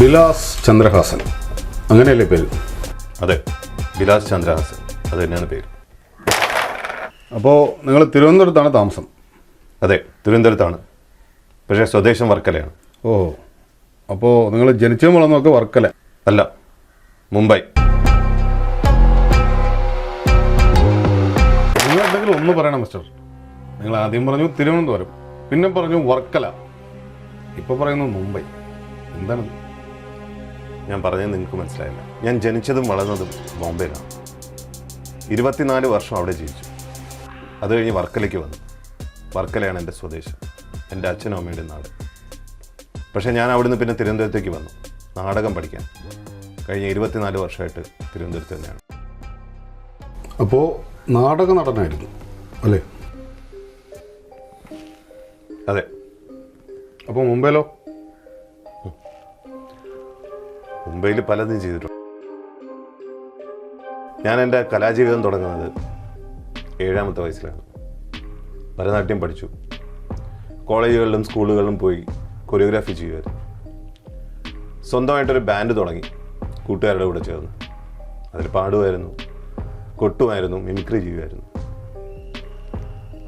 ബിലാസ് ചന്ദ്രഹാസൻ. അങ്ങനെയല്ലേ പേര്? അതെ ബിലാസ് ചന്ദ്രഹാസൻ. അത് തന്നെയാണ് പേര്. അപ്പോൾ നിങ്ങൾ തിരുവനന്തപുരത്താണ് താമസം? അതെ തിരുവനന്തപുരത്താണ്. പക്ഷേ സ്വദേശം വർക്കലയാണ്. ഓ അപ്പോൾ നിങ്ങൾ ജനിച്ചതും വളർന്നൊക്കെ വർക്കല? അല്ല മുംബൈ. നിങ്ങൾ എന്തെങ്കിലും ഒന്ന് പറയണം മിസ്റ്റർ. നിങ്ങൾ ആദ്യം പറഞ്ഞു തിരുവനന്തപുരം പിന്നെ പറഞ്ഞു വർക്കല. ഇപ്പോൾ പറയുന്നു മുംബൈ. എന്താണ് ഞാൻ പറഞ്ഞത് നിങ്ങൾക്ക് മനസ്സിലായില്ല. ഞാൻ ജനിച്ചതും വളർന്നതും ബോംബെയിലാണ്. ഇരുപത്തിനാല് വർഷം അവിടെ ജീവിച്ചു. അത് കഴിഞ്ഞ് വർക്കലയ്ക്ക് വന്നു. വർക്കലയാണ് എന്റെ സ്വദേശം. എന്റെ അച്ഛനും അമ്മയുടെ നാട്. പക്ഷേ ഞാൻ അവിടുന്ന് പിന്നെ തിരുവനന്തപുരത്തേക്ക് വന്നു. നാടകം പഠിക്കാൻ. കഴിഞ്ഞ ഇരുപത്തിനാല് വർഷമായിട്ട് തിരുവനന്തപുരത്ത് തന്നെയാണ്. അപ്പോൾ നാടക നടനായിരുന്നു അല്ലേ? അതെ. അപ്പോൾ മുംബൈയിലോ? മുംബൈയിൽ പലതും ചെയ്തിട്ടുണ്ട്. ഞാൻ എന്റെ കലാജീവിതം തുടങ്ങുന്നത് ഏഴാമത്തെ വയസ്സിലാണ്. ഭരതനാട്യം പഠിച്ചു. കോളേജുകളിലും സ്കൂളുകളിലും പോയി കൊറിയോഗ്രാഫി ചെയ്യുമായിരുന്നു. സ്വന്തമായിട്ടൊരു ബാൻഡ് തുടങ്ങി. കൂട്ടുകാരുടെ കൂടെ ചേർന്ന്. അതിൽ പാടുമായിരുന്നു കൊട്ടുമായിരുന്നു മിമിക്രി ചെയ്യുമായിരുന്നു.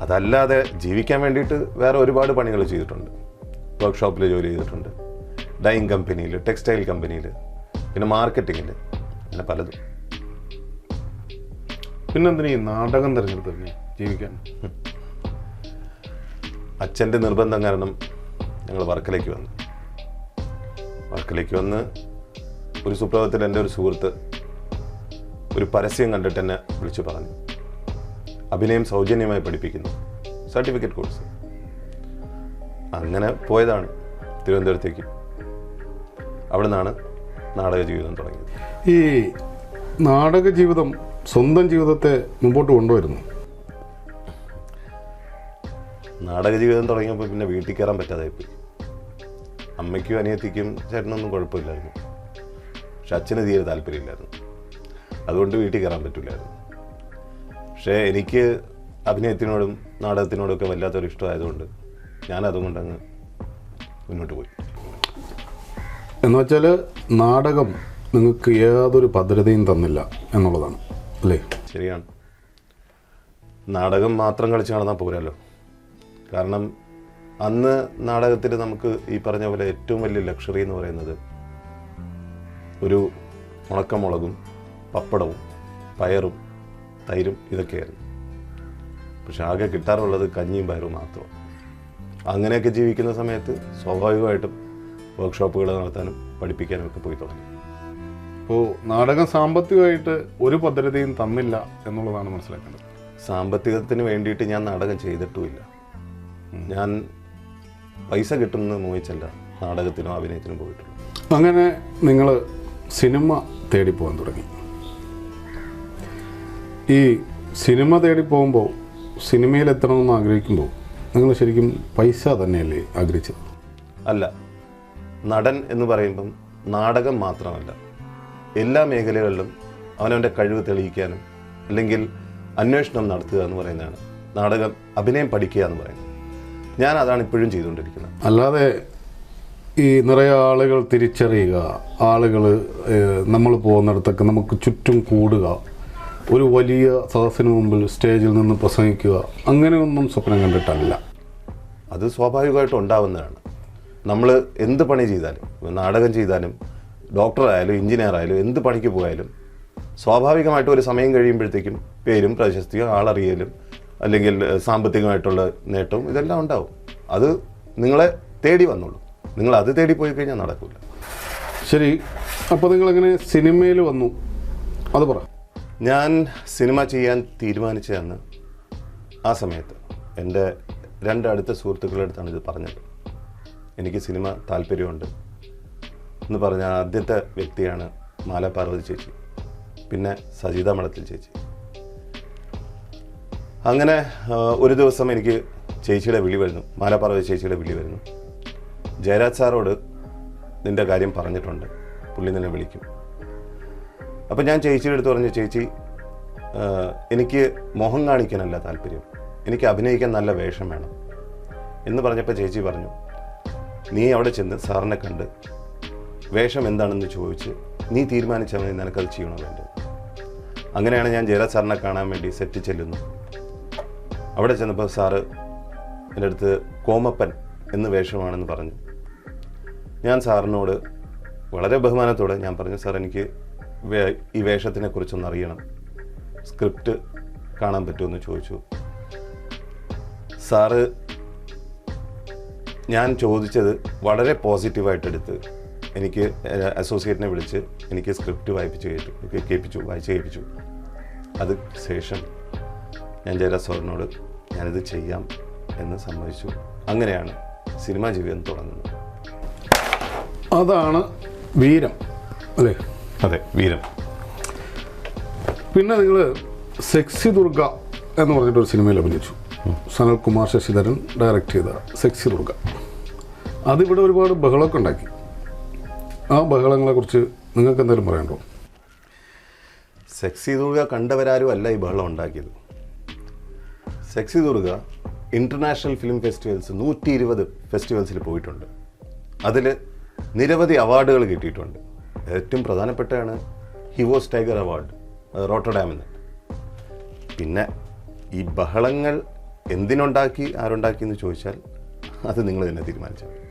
അതല്ലാതെ ജീവിക്കാൻ വേണ്ടിയിട്ട് വേറെ ഒരുപാട് പണികൾ ചെയ്തിട്ടുണ്ട്. വർക്ക്ഷോപ്പിൽ ജോലി ചെയ്തിട്ടുണ്ട്. ഡൈയിങ് കമ്പനിയിൽ ടെക്സ്റ്റൈൽ കമ്പനിയിൽ പിന്നെ മാർക്കറ്റിങ്ങിൽ പിന്നെ പലതും. പിന്നെന്തിനാ ഈ നാടകം തിരഞ്ഞെടുത്ത് ജീവിക്കാൻ? അച്ഛന്റെ നിർബന്ധം കാരണം ഞങ്ങൾ വർക്കലേക്ക് വന്നു. വർക്കലേക്ക് വന്ന് ഒരു സുപ്രഭാതത്തിൽ എന്റെ ഒരു സുഹൃത്ത് ഒരു പരസ്യം കണ്ടിട്ട് എന്നെ വിളിച്ചു പറഞ്ഞു. അഭിനയം സൗജന്യമായി പഠിപ്പിക്കുന്നു. Certificate course. അങ്ങനെ പോയതാണ് തിരുവനന്തപുരത്തേക്ക്. അവിടെ നിന്നാണ് നാടക ജീവിതം തുടങ്ങിയത്? ഈ നാടക ജീവിതം സ്വന്തം ജീവിതത്തെ മുമ്പോട്ട് കൊണ്ടുവരുന്നു. നാടക ജീവിതം തുടങ്ങിയപ്പോൾ പിന്നെ വീട്ടിൽ കയറാൻ പറ്റാതായിപ്പോയി. അമ്മയ്ക്കും അനിയത്തിക്കും ചേട്ടനൊന്നും കുഴപ്പമില്ലായിരുന്നു. പക്ഷെ അച്ഛന് തീരെ താല്പര്യമില്ലായിരുന്നു. അതുകൊണ്ട് വീട്ടിൽ കയറാൻ പറ്റില്ലായിരുന്നു. പക്ഷേ എനിക്ക് അഭിനയത്തിനോടും നാടകത്തിനോടും ഒക്കെ വല്ലാത്തൊരു ഇഷ്ടമായതുകൊണ്ട് ഞാൻ അതുകൊണ്ട് അങ്ങ് മുന്നോട്ട് പോയി. എന്ന് വെച്ചാൽ നാടകം നിങ്ങൾക്ക് യാതൊരു ഭദ്രതയും തന്നില്ല എന്നുള്ളതാണ് അല്ലേ? ശരിയാണ്. നാടകം മാത്രം കളിച്ച് നടന്നാൽ പോരല്ലോ കാരണം അന്ന് നാടകത്തിൽ നമുക്ക് ഈ പറഞ്ഞ പോലെ ഏറ്റവും വലിയ ലക്ഷറി എന്ന് പറയുന്നത് ഒരു ഉണക്കമുളകും പപ്പടവും പയറും തൈരും ഇതൊക്കെയായിരുന്നു. പക്ഷെ ആകെ കിട്ടാറുള്ളത് കഞ്ഞിയും പയറും മാത്രം. അങ്ങനെയൊക്കെ ജീവിക്കുന്ന സമയത്ത് സ്വാഭാവികമായിട്ടും വർക്ക്ഷോപ്പുകൾ നടത്താനും പഠിപ്പിക്കാനും ഒക്കെ പോയി തുടങ്ങി. അപ്പോൾ നാടകം സാമ്പത്തികമായിട്ട് ഒരു പദ്ധതിയും തന്നില്ല എന്നുള്ളതാണ് മനസ്സിലാക്കേണ്ടത്. സാമ്പത്തികത്തിന് വേണ്ടിയിട്ട് ഞാൻ നാടകം ചെയ്തിട്ടുമില്ല. ഞാൻ പൈസ കിട്ടുന്നത് മോഹിച്ചല്ല നാടകത്തിനോ അഭിനയത്തിനോ പോയിട്ടുള്ളൂ. അങ്ങനെ നിങ്ങൾ സിനിമ തേടി പോകാൻ തുടങ്ങി. ഈ സിനിമ തേടി പോകുമ്പോൾ സിനിമയിൽ എത്തണമെന്ന് ആഗ്രഹിക്കുമ്പോൾ നിങ്ങൾ ശരിക്കും പൈസ തന്നെയല്ലേ ആഗ്രഹിച്ചത്? അല്ല നടൻ എന്ന് പറയുമ്പം നാടകം മാത്രമല്ല. എല്ലാ മേഖലകളിലും അവനവന്റെ കഴിവ് തെളിയിക്കാനും അല്ലെങ്കിൽ അന്വേഷണം നടത്തുക എന്ന് പറയുന്നതാണ്. നാടകം അഭിനയം പഠിക്കുക എന്ന് പറയുന്നത്. ഞാൻ അതാണ് ഇപ്പോഴും ചെയ്തുകൊണ്ടിരിക്കുന്നത്. അല്ലാതെ ഈ നിറയെ ആളുകൾ തിരിച്ചറിയുക ആളുകൾ നമ്മൾ പോകുന്നിടത്തൊക്കെ നമുക്ക് ചുറ്റും കൂടുക ഒരു വലിയ സദസ്സിന് മുമ്പിൽ സ്റ്റേജിൽ നിന്ന് പ്രസംഗിക്കുക അങ്ങനെയൊന്നും സ്വപ്നം കണ്ടിട്ടല്ല. അത് സ്വാഭാവികമായിട്ടും ഉണ്ടാവുന്നതാണ്. നമ്മൾ എന്ത് പണി ചെയ്താലും നാടകം ചെയ്താലും ഡോക്ടറായാലും എഞ്ചിനീയർ ആയാലും എന്ത് പണിക്ക് പോയാലും സ്വാഭാവികമായിട്ട് ഒരു സമയം കഴിയുമ്പോഴത്തേക്കും പേരും പ്രശസ്തിയും ആളറിയലും അല്ലെങ്കിൽ സാമ്പത്തികമായിട്ടുള്ള നേട്ടവും ഇതെല്ലാം ഉണ്ടാവും. അത് നിങ്ങളെ തേടി വന്നുള്ളൂ നിങ്ങൾ അത് തേടി പോയി കഴിഞ്ഞാൽ നടക്കില്ല ശരി. അപ്പോൾ നിങ്ങളെങ്ങനെ സിനിമയിൽ വന്നു? അത് പറ. ഞാൻ സിനിമ ചെയ്യാൻ തീരുമാനിച്ച അന്ന് ആ സമയത്ത് എന്റെ രണ്ടടുത്ത സുഹൃത്തുക്കളുടെ അടുത്താണ് ഇത് പറഞ്ഞത്. എനിക്ക് സിനിമ താല്പര്യമുണ്ട് എന്ന് പറഞ്ഞ ആദ്യത്തെ വ്യക്തിയാണ് മാല പാർവതി ചേച്ചി. പിന്നെ സജിത മഠത്തിൽ ചേച്ചി. അങ്ങനെ ഒരു ദിവസം എനിക്ക് ചേച്ചിയുടെ വിളി വരുന്നു. മാല പാർവതി ചേച്ചിയുടെ വിളി വരുന്നു. ജയരാജ് സാറോട് നിന്റെ കാര്യം പറഞ്ഞിട്ടുണ്ട്. പുള്ളി നിന്നെ വിളിക്കും. അപ്പം ഞാൻ ചേച്ചിയുടെ അടുത്ത് പറഞ്ഞു ചേച്ചി എനിക്ക് മോഹം കാണിക്കാനല്ല താല്പര്യം. എനിക്ക് അഭിനയിക്കാൻ നല്ല വേഷം വേണം. എന്ന് പറഞ്ഞപ്പോൾ ചേച്ചി പറഞ്ഞു നീ അവിടെ ചെന്ന് സാറിനെ കണ്ട് വേഷം എന്താണെന്ന് ചോദിച്ച് നീ തീരുമാനിച്ചാൽ മതി നിനക്കത് ചെയ്യണോ വേണ്ടത് അങ്ങനെയാണ് ഞാൻ ജയരാജ് സാറിനെ കാണാൻ വേണ്ടി സെറ്റ് ചെല്ലുന്നു. അവിടെ ചെന്നപ്പോൾ സാറ് എന്റെ അടുത്ത് കോമപ്പൻ എന്ന് വേഷമാണെന്ന് പറഞ്ഞു. ഞാൻ സാറിനോട് വളരെ ബഹുമാനത്തോടെ ഞാൻ പറഞ്ഞു സാർ എനിക്ക് ഈ വേഷത്തിനെ കുറിച്ചൊന്ന് അറിയണം. സ്ക്രിപ്റ്റ് കാണാൻ പറ്റുമെന്ന് ചോദിച്ചു. സാറ് ഞാൻ ചോദിച്ചത് വളരെ പോസിറ്റീവായിട്ട് എടുത്ത് എനിക്ക് അസോസിയേറ്റിനെ വിളിച്ച് എനിക്ക് സ്ക്രിപ്റ്റ് വായിപ്പിച്ച് കേട്ടു കേൾപ്പിച്ചു വായിച്ച് കേൾപ്പിച്ചു. അത് ശേഷം ഞാൻ ജയരാജ് സാറിനോട് ഞാനിത് ചെയ്യാം എന്ന് സമ്മതിച്ചു. അങ്ങനെയാണ് സിനിമാ ജീവിതം തുടങ്ങുന്നത്. അതാണ് വീരം അല്ലേ? അതെ വീരം. പിന്നെ നിങ്ങൾ സെക്സി ദുർഗ എന്ന് പറഞ്ഞിട്ടൊരു സിനിമയിൽ അഭിനയിച്ചു. സനൽ കുമാർ ശശിധരൻ ഡയറക്റ്റ് ചെയ്ത സെക്സി ദുർഗ. അതിവിടെ ഒരുപാട് ബഹളമൊക്കെ ഉണ്ടാക്കി. ആ ബഹളങ്ങളെക്കുറിച്ച് നിങ്ങൾക്ക് എന്തെങ്കിലും പറയണ്ടോ സെക്സി ദുർഗ കണ്ടവരാരും അല്ല ഈ ബഹളം ഉണ്ടാക്കിയത്. Sexy Durga international film festivals നൂറ്റി ഇരുപത് ഫെസ്റ്റിവൽസിൽ പോയിട്ടുണ്ട്. അതിൽ നിരവധി അവാർഡുകൾ കിട്ടിയിട്ടുണ്ട്. ഏറ്റവും പ്രധാനപ്പെട്ടതാണ് ഹിവോസ് ടൈഗർ അവാർഡ് റോട്ടർഡാമിൽ പിന്നെ ഈ ബഹളങ്ങൾ എന്തിനുണ്ടാക്കി ആരുണ്ടാക്കി എന്ന് ചോദിച്ചാൽ അത് നിങ്ങൾ തന്നെ തീരുമാനിച്ചാൽ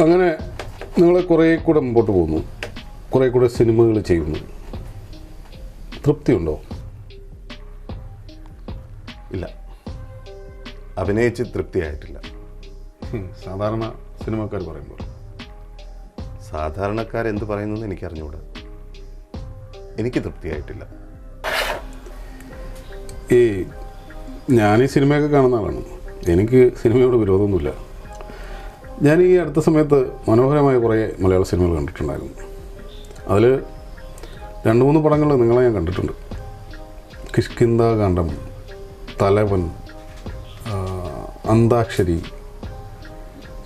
അങ്ങനെ നിങ്ങൾ കുറേ കൂടെ മുമ്പോട്ട് പോകുന്നു. കുറേ കൂടെ സിനിമകൾ ചെയ്യുന്നു. തൃപ്തിയുണ്ടോ? ഇല്ല. അഭിനയിച്ച് തൃപ്തിയായിട്ടില്ല. സാധാരണ സിനിമക്കാർ പറയുമ്പോൾ. സാധാരണക്കാരെന്ത് പറയുന്നു എന്ന് എനിക്കറിഞ്ഞുകൂടാ എനിക്ക് തൃപ്തിയായിട്ടില്ല. ഈ ഞാൻ ഈ സിനിമയൊക്കെ കാണുന്ന ആളാണ്. എനിക്ക് സിനിമയോട് വിരോധമൊന്നുമില്ല. ഞാൻ ഈ അടുത്ത സമയത്ത് മനോഹരമായ കുറേ മലയാള സിനിമകൾ കണ്ടിട്ടുണ്ടായിരുന്നു. അതിൽ രണ്ട് മൂന്ന് പടങ്ങൾ നിങ്ങളെ ഞാൻ കണ്ടിട്ടുണ്ട്. കിഷ്കിന്ദ കാണ്ഡം തലവൻ അന്താക്ഷരി.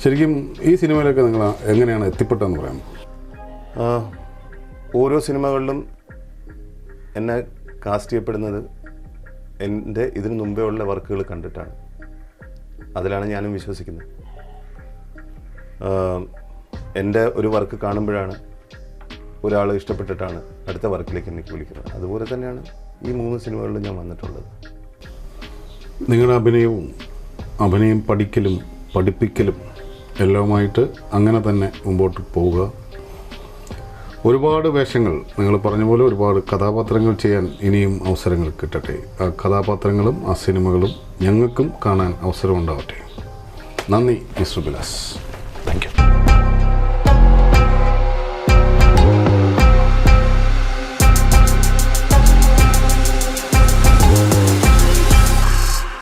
ശരിക്കും ഈ സിനിമയിലൊക്കെ നിങ്ങൾ എങ്ങനെയാണ് എത്തിപ്പെട്ടതെന്ന് പറയാം ഓരോ സിനിമകളിലും എന്നെ കാസ്റ്റ് ചെയ്യപ്പെടുന്നത് എന്റെ ഇതിനു മുമ്പേ ഉള്ള വർക്കുകൾ കണ്ടിട്ടാണ്. അതിലാണ് ഞാനും വിശ്വസിക്കുന്നത്. എന്റെ ഒരു വർക്ക് കാണുമ്പോഴാണ് ഒരാൾ ഇഷ്ടപ്പെട്ടിട്ടാണ് അടുത്ത വർക്കിലേക്ക് എനിക്ക് വിളിക്കുന്നത്. അതുപോലെ തന്നെയാണ് ഈ മൂന്ന് സിനിമകളിലും ഞാൻ വന്നിട്ടുള്ളത്. നിങ്ങളുടെ അഭിനയവും അഭിനയം പഠിക്കലും പഠിപ്പിക്കലും എല്ലാമായിട്ട് അങ്ങനെ തന്നെ മുമ്പോട്ട് പോവുക. ഒരുപാട് വേഷങ്ങൾ നിങ്ങൾ പറഞ്ഞ പോലെ ഒരുപാട് കഥാപാത്രങ്ങൾ ചെയ്യാൻ ഇനിയും അവസരങ്ങൾ കിട്ടട്ടെ. ആ കഥാപാത്രങ്ങളും ആ സിനിമകളും ഞങ്ങൾക്കും കാണാൻ അവസരം ഉണ്ടാവട്ടെ നന്ദി മിസ്റ്റർ ബിലാസ് Thank you.